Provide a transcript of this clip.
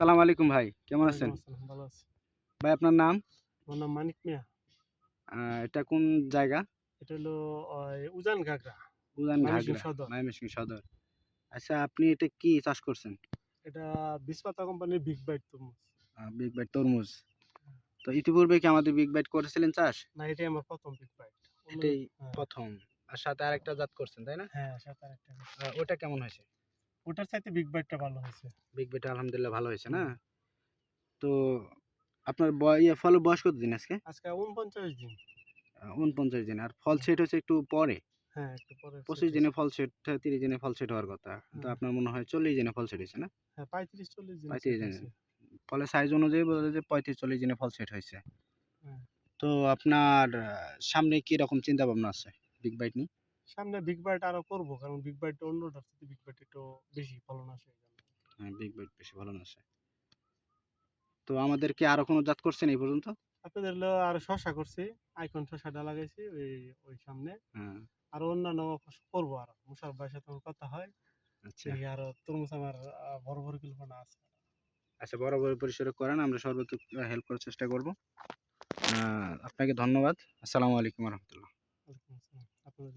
সালাম আলাইকুম ভাই কেমন আছেন? ভালো আছি। ভাই আপনার নাম? আমার নাম মানিক মিয়া। এটা কোন জায়গা? এটা হলো উজান ঘাগরা উজান ঘাগরা সদর। ময়মনসিংহ সদর। আচ্ছা আপনি এটা কি চাষ করছেন? এটা বিসপাতা কোম্পানির বিগ বাইট তরমুজ। বিগ বাইট তরমুজ। তো ইতিপূর্বে কি আমাদের বিগ বাইট করেছিলেন চাষ? না এটাই আমার প্রথম বিগ বাইট। এটাই হ্যাঁ। প্রথম। আর সাথে আরেকটা জাত করছেন তাই না? হ্যাঁ সাথে আরেকটা ওটা কেমন হয়েছে? ওটার চাইতে বিগ বাইটটা ভালো হয়েছে। বিগ বাইট আলহামদুলিল্লাহ ভালো হয়েছে না? তো আপনার বয় ইয়ে ফলের বয়স কত দিন আজকে? আজকে উনপঞ্চাশ দিন। উনপঞ্চাশ দিন। আর ফল সেট হচ্ছে একটু পরে? হ্যাঁ একটু পরে পঁচিশ দিনে ফল সেট তিরিশ দিনে ফল সেট হওয়ার কথা। তো আপনার মনে হয় চল্লিশ দিনে ফল সেট হয়েছে না? হ্যাঁ পঁয়ত্রিশ চল্লিশ দিন পঁয়ত্রিশ দিন। ফলে সাইজ অনুযায়ী যায় যে পঁয়ত্রিশ চল্লিশ দিনে ফল সেট হয়েছে। হ্যাঁ। তো আপনার সামনে কি রকম চিন্তা ভাবনা আছে বিগ বাইট নিয়ে? সামনে বিগ বাইট আরও করব কারণ বিগ বাইট অন্যটার থেকে বিগ বাইট একটু বেশি ফলন আসে হ্যাঁ বিগ বাইট বেশি ভালো না আছে তো আমাদের কি আরও কোনো জাত করছেন এই পর্যন্ত? আপনাদের হলো আর শশা করছি আইকন শশাটা লাগাইছি ওই ওই সামনে। হ্যাঁ। আর অন্যান্য করব আর মুসার ভাইয়ের সাথে আমার কথা হয়। আচ্ছা। আরও তরমুজ আমার বড় বড় কল্পনা আছে। আচ্ছা বড় বড় পরিসরে করেন আমরা সর্বোচ্চ হেল্প করার চেষ্টা করব। আপনাকে ধন্যবাদ। আসসালামু আলাইকুম রহমতুল্লাহ।